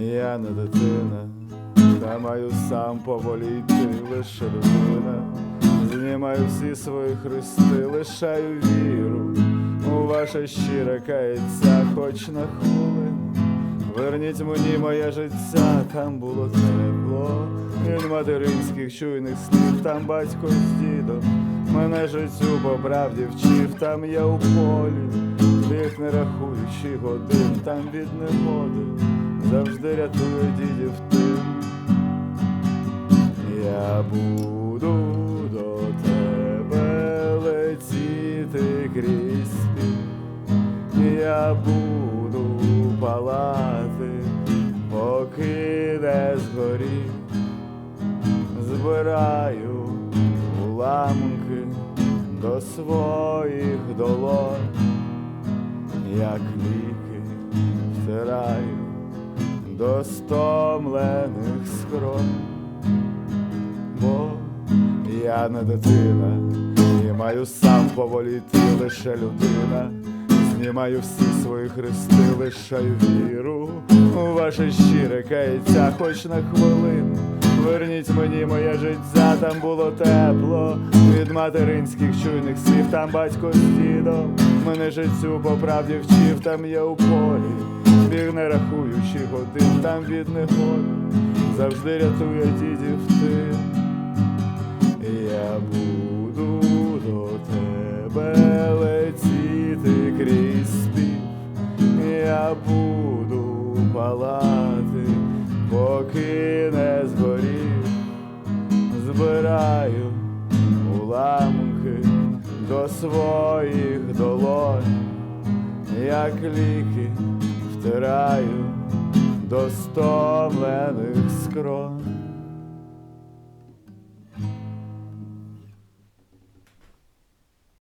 Я не дитина, та маю сам поволіти лише людина. Знімаю всі свої хрести, лишаю віру у ваше щире кається, хоч на хвилину. Верніть мені моє життя, там було тепло. Від материнських чуйних слів, там батько з дідом. Мене життю по правді вчив, там я у полі, біг не рахуючи годин, там від негоди завжди рятує дідів тим. Я буду до тебе летіти крізь. Я буду палати, поки не згорів. Збираю уламки до своїх долонь, як втираю до стомлених скронь бо я не дитина, і маю сам поволіти лише людина. Знімаю всі свої хрести, лишаю віру. У ваше щире каяття, хоч на хвилину. Верніть мені моє життя, там було тепло. Від материнських чуйних слів, там батько з дідом. Мене життю по правді вчив, там я у полі, біг не рахуючи годин, там від негоди завжди рятує дідів тим. Я буду до тебе летіти крізь спів, я буду палати, поки не згорів, збираю уламки до своїх долонь, як ліки втираю до стомлених скронь.